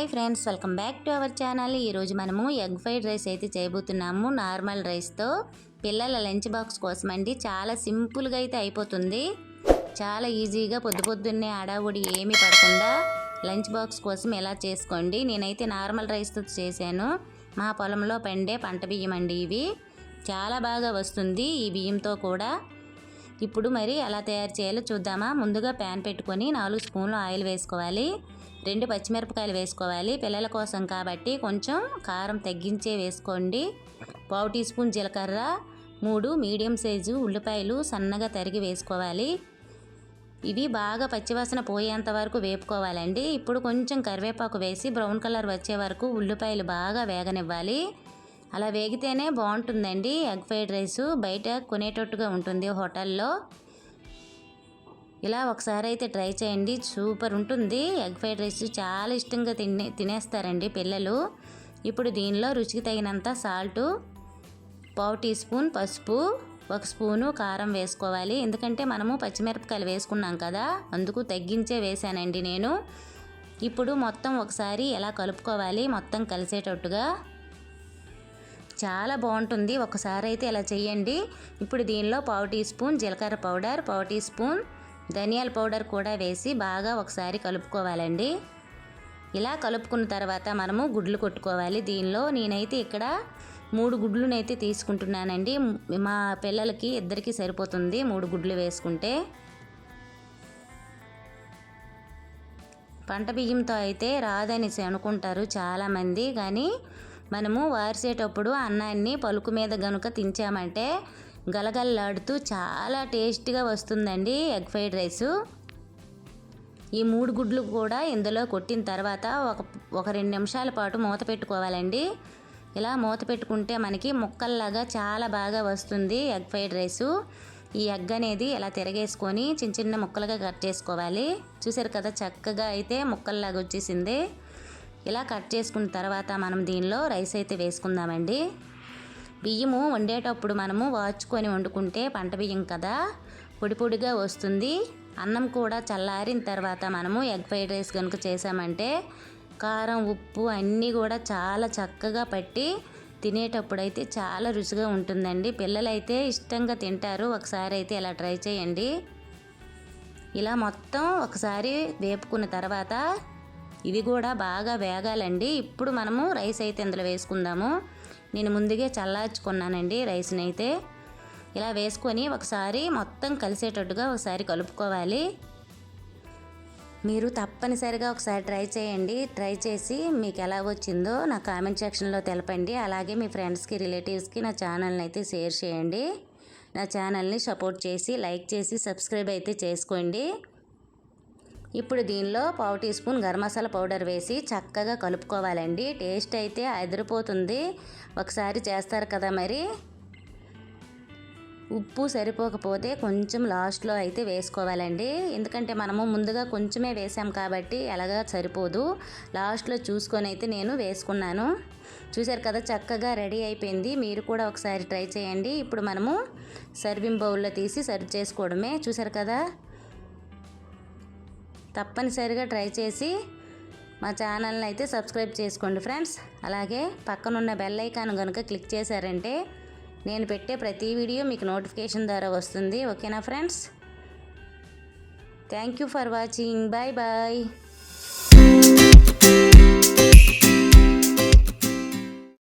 Hi friends welcome back to our channel. ఈరోజు మనము egg fried rice అయితే చేయబోతున్నాము. నార్మల్ రైస్తో పిల్లల లంచ్ బాక్స్ కోసం అండి చాలా సింపుల్గా అయితే అయిపోతుంది. చాలా ఈజీగా పొద్దు పొద్దున్నే ఆడావుడి ఏమీ పడకుండా లంచ్ బాక్స్ కోసం ఎలా చేసుకోండి. నేనైతే నార్మల్ రైస్తో చేశాను. మా పొలంలో పండే పంట బియ్యం అండి ఇవి. చాలా బాగా వస్తుంది ఈ బియ్యంతో కూడా. ఇప్పుడు మరి ఎలా తయారు చేయాలో చూద్దామా? ముందుగా ప్యాన్ పెట్టుకొని నాలుగు స్పూన్లు ఆయిల్ వేసుకోవాలి. రెండు పచ్చిమిరపకాయలు వేసుకోవాలి. పిల్లల కోసం కాబట్టి కొంచెం కారం తగ్గించే వేసుకోండి. పావు టీ స్పూన్ జీలకర్ర మూడు మీడియం సైజు ఉల్లిపాయలు సన్నగా తరిగి వేసుకోవాలి. ఇవి బాగా పచ్చివాసన పోయేంత వరకు వేపుకోవాలండి. ఇప్పుడు కొంచెం కరివేపాకు వేసి బ్రౌన్ కలర్ వచ్చే వరకు ఉల్లిపాయలు బాగా వేగనివ్వాలి. అలా వేగితేనే బాగుంటుందండి. ఎగ్ ఫ్రైడ్ రైస్ బయట కొనేటట్టుగా ఉంటుంది హోటల్లో. ఇలా ఒకసారి అయితే ట్రై చేయండి. సూపర్ ఉంటుంది. ఎగ్ ఫ్రైడ్ రైస్ చాలా ఇష్టంగా తినే తినేస్తారండి పిల్లలు. ఇప్పుడు దీనిలో రుచికి తగినంత సాల్టు పావు టీ స్పూన్ పసుపు ఒక స్పూను కారం వేసుకోవాలి. ఎందుకంటే మనము పచ్చిమిరపకాయలు వేసుకున్నాం కదా అందుకు తగ్గించే వేసానండి నేను. ఇప్పుడు మొత్తం ఒకసారి ఎలా కలుపుకోవాలి మొత్తం కలిసేటట్టుగా. చాలా బాగుంటుంది. ఒకసారి అయితే ఇలా చేయండి. ఇప్పుడు దీనిలో పావు టీ స్పూన్ జీలకర్ర పౌడర్ పావు టీ స్పూన్ ధనియాల పౌడర్ కూడా వేసి బాగా ఒకసారి కలుపుకోవాలండి. ఇలా కలుపుకున్న తర్వాత మనము గుడ్లు కొట్టుకోవాలి. దీనిలో నేనైతే ఇక్కడ మూడు గుడ్లునైతే తీసుకుంటున్నానండి. మా పిల్లలకి ఇద్దరికి సరిపోతుంది మూడు గుడ్లు వేసుకుంటే. పంట బియ్యంతో అయితే రాదనేసి అనుకుంటారు చాలామంది. కానీ మనము వారిసేటప్పుడు అన్నాన్ని పలుకు మీద గనుక తించామంటే గలగలలాడుతూ చాలా టేస్ట్గా వస్తుందండి ఎగ్ ఫ్రైడ్ రైసు. ఈ మూడు గుడ్లు కూడా ఇందులో కొట్టిన తర్వాత ఒక ఒక రెండు నిమిషాల పాటు మూత పెట్టుకోవాలండి. ఇలా మూత పెట్టుకుంటే మనకి ముక్కల్లాగా చాలా బాగా వస్తుంది ఎగ్ ఫ్రైడ్ రైసు. ఈ ఎగ్ అనేది ఇలా తిరగేసుకొని చిన్న చిన్న ముక్కలుగా కట్ చేసుకోవాలి. చూసారు కదా చక్కగా అయితే ముక్కల్లాగా వచ్చేసింది. ఇలా కట్ చేసుకున్న తర్వాత మనం దీనిలో రైస్ అయితే వేసుకుందామండి. బియ్యము వండేటప్పుడు మనము వాచుకొని వండుకుంటే పంట బియ్యం కదా? పొడి పొడిగా వస్తుంది. అన్నం కూడా చల్లారిన తర్వాత మనము ఎగ్ ఫ్రైడ్ రైస్ కనుక చేసామంటే కారం ఉప్పు అన్నీ కూడా చాలా చక్కగా పట్టి తినేటప్పుడు అయితే చాలా రుచిగా ఉంటుందండి. పిల్లలైతే ఇష్టంగా తింటారు. ఒకసారి అయితే ఇలా ట్రై చేయండి. ఇలా మొత్తం ఒకసారి వేపుకున్న తర్వాత ఇవి కూడా బాగా వేగాలండి. ఇప్పుడు మనము రైస్ అయితే ఇందులో వేసుకుందాము. నేను ముందుగా చల్లార్చుకున్నానండి రైస్ని అయితే ఇలా వేసుకొని ఒకసారి మొత్తం కలిసేటట్టుగా ఒకసారి కలుపుకోవాలి. మీరు తప్పనిసరిగా ఒకసారి ట్రై చేయండి. ట్రై చేసి మీకు ఎలా వచ్చిందో నా కామెంట్ సెక్షన్లో తెలపండి. అలాగే మీ ఫ్రెండ్స్కి రిలేటివ్స్కి నా ఛానల్ని అయితే షేర్ చేయండి. నా ఛానల్ని సపోర్ట్ చేసి లైక్ చేసి సబ్స్క్రైబ్ అయితే చేసుకోండి. ఇప్పుడు దీనిలో పావు teaspoon garam masala powder వేసి చక్కగా కలుపుకోవాలండి. టేస్ట్ అయితే అదిరిపోతుంది ఒకసారి చేస్తారు కదా మరి. ఉప్పు సరిపోకపోతే కొంచెం లాస్ట్లో అయితే వేసుకోవాలండి. ఎందుకంటే మనము ముందుగా కొంచెమే వేసాం కాబట్టి ఎలాగా సరిపోదు. లాస్ట్లో చూసుకొని అయితే నేను వేసుకున్నాను. చూసారు కదా చక్కగా రెడీ అయిపోయింది. మీరు కూడా ఒకసారి ట్రై చేయండి. ఇప్పుడు మనము సర్వింగ్ బౌల్లో తీసి సర్వ్ చేసుకోవడమే. చూశారు కదా? తప్పనిసరిగా ట్రై చేసి మా ఛానల్ని అయితే సబ్స్క్రైబ్ చేసుకోండి ఫ్రెండ్స్. అలాగే పక్కనున్న బెల్ ఐకాన్ కనుక క్లిక్ చేశారంటే నేను పెట్టే ప్రతి వీడియో మీకు నోటిఫికేషన్ ద్వారా వస్తుంది. ఓకేనా friends? Thank you for watching. Bye bye.